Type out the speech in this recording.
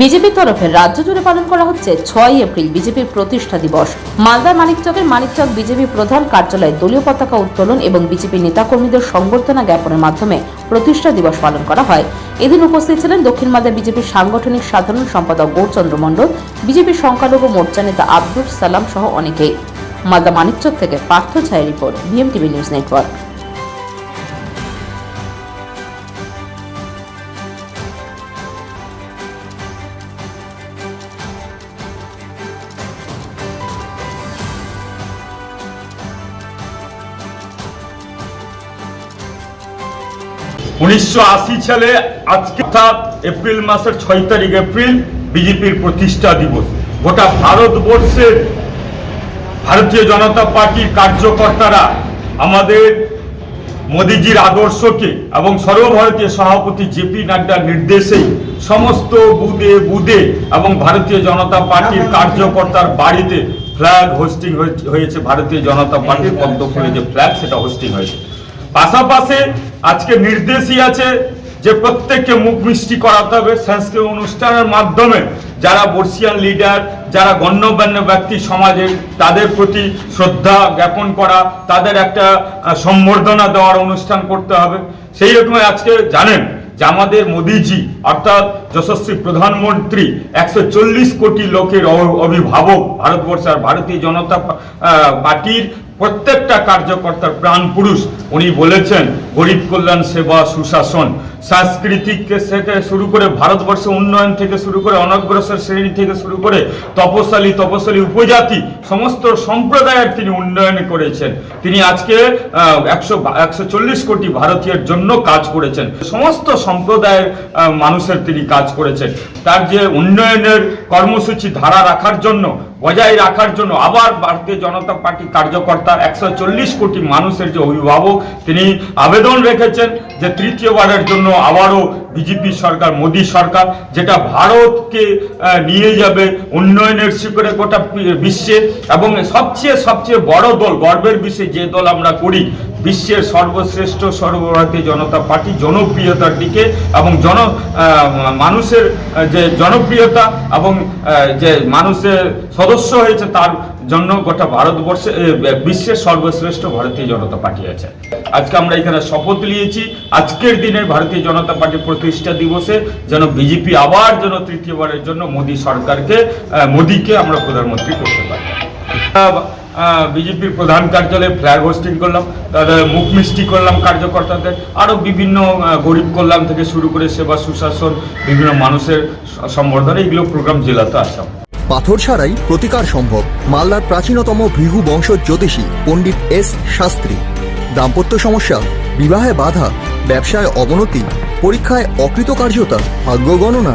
বিজেপির তরফে রাজ্য জুড়ে পালন করা হচ্ছে ছয় এপ্রিল বিজেপির প্রতিষ্ঠা দিবস। মালদার মানিকচকের মানিকচক বিজেপি প্রধান কার্যালয়ে দলীয় পতাকা উত্তোলন এবং বিজেপি নেতাকর্মীদের সংবর্ধনা জ্ঞাপনের মাধ্যমে প্রতিষ্ঠা দিবস পালন করা হয়। এদিন উপস্থিত ছিলেন দক্ষিণ মালদা বিজেপির সাংগঠনিক সাধারণ সম্পাদক গৌরচন্দ্র মণ্ডল, বিজেপির সংখ্যালঘু মোর্চা নেতা আব্দুল সালাম সহ অনেকেই। মালদা মানিকচক থেকে পার্থ ছায় রিপোর্ট, বিএমটিভি নিউজ নেটওয়ার্ক। উনিশশো আশি সালে আজকে অর্থাৎ এপ্রিল মাসের ছয় তারিখ এপ্রিল বিজেপির প্রতিষ্ঠা দিবস। গোটা ভারতবর্ষের ভারতীয় জনতা পার্টির কার্যকর্তারা আমাদের মোদিজির আদর্শকে এবং সর্বভারতীয় সভাপতি জেপি নাড্ডার নির্দেশেই সমস্ত বুদে বুদে এবং ভারতীয় জনতা পার্টির কার্যকর্তার বাড়িতে ফ্ল্যাগ হোস্টিং হয়েছে ভারতীয় জনতা পার্টির পদ্মফুলে যে ফ্ল্যাগ সেটা হোস্টিং হয়েছে। পাশাপাশি আজকে নির্দেশই আছে যে প্রত্যেককে মুখ মিষ্টি করাতে হবে। সাংস্কৃতিক অনুষ্ঠানের মাধ্যমে যারা বর্ষিয়ান লিডার যারা গণ্যমান্য ব্যক্তি সমাজে, তাদের প্রতি শ্রদ্ধা জ্ঞাপন করা, তাদের একটা সম্বর্ধনা দেওয়ার অনুষ্ঠান করতে হবে। সেই রকম আজকে জানেন যে আমাদের মোদিজি, অর্থাৎ যশস্বী প্রধানমন্ত্রী, একশো চল্লিশ কোটি লোকের অভিভাবক ভারতবর্ষের ভারতীয় জনতা পার্টির প্রত্যেকটা কার্যকর্তার প্রাণ পুরুষ। উনি বলেছেন গরিব কল্যাণ সেবা সুশাসন। সাংস্কৃতিক থেকে শুরু করে ভারতবর্ষে উন্নয়ন থেকে শুরু করে অনগ্রসর শ্রেণি থেকে শুরু করে তপশালী তপশালী উপজাতি, সমস্ত সম্প্রদায়ের তিনি উন্নয়ন করেছেন। তিনি আজকে একশো একশো চল্লিশ কোটি ভারতীয়ের জন্য কাজ করেছেন। সমস্ত সম্প্রদায়ের মানুষের তিনি কাজ করেছেন। তার যে উন্নয়নের কর্মসূচি ধারা রাখার জন্য, বজায় রাখার জন্য আবার ভারতীয় জনতা পার্টি কার্যকর্তা একশো চল্লিশ কোটি মানুষের যে অভিভাবক তিনি আবেদন রেখেছেন। যে তৃতীয়বারের জন্য আবারও বিজেপি সরকার, মোদী সরকার, যেটা ভারতকে নিয়ে যাবে উন্নয়নের শিখরে গোটা বিশ্বে এবং সবচেয়ে সবচেয়ে বড় দল, গর্বের বিষয়ে যে দল আমরা করি বিশ্বের সর্বশ্রেষ্ঠ সর্বভারতীয় জনতা পার্টি জনপ্রিয়তার দিকে এবং জন মানুষের যে জনপ্রিয়তা এবং যে মানুষের সদস্য হয়েছে তার জন্য গোটা ভারতবর্ষে বিশ্বের সর্বশ্রেষ্ঠ ভারতীয় জনতা পার্টি আছে। আজকে আমরা এখানে শপথ নিয়েছি, আজকের দিনে ভারতীয় জনতা পার্টি প্রতিষ্ঠা দিবসে যেন বিজেপি আবার যেন তৃতীয়বারের জন্য মোদী সরকারকে মোদীকে আমরা প্রধানমন্ত্রী করতে পারি। বিজেপির প্রধান কার্যালয়ে ফ্ল্যাগ হোস্টিং করলাম, তাদের মুখ মিষ্টি করলাম কার্যকর্তাদের আরও বিভিন্ন গরিব কল্যাণ থেকে শুরু করে সেবা, সুশাসন, বিভিন্ন মানুষের সম্বর্ধনা, এগুলো প্রোগ্রাম জেলাতে আমার। পাথর ছাড়াই প্রতিকার সম্ভব, মালদার প্রাচীনতম ভৃগু বংশ জ্যোতিষী পণ্ডিত এস শাস্ত্রী দাম্পত্য সমস্যা, বিবাহে বাধা, ব্যবসায় অবনতি, পরীক্ষায় অকৃতকার্যতা, ভাগ্য গণনা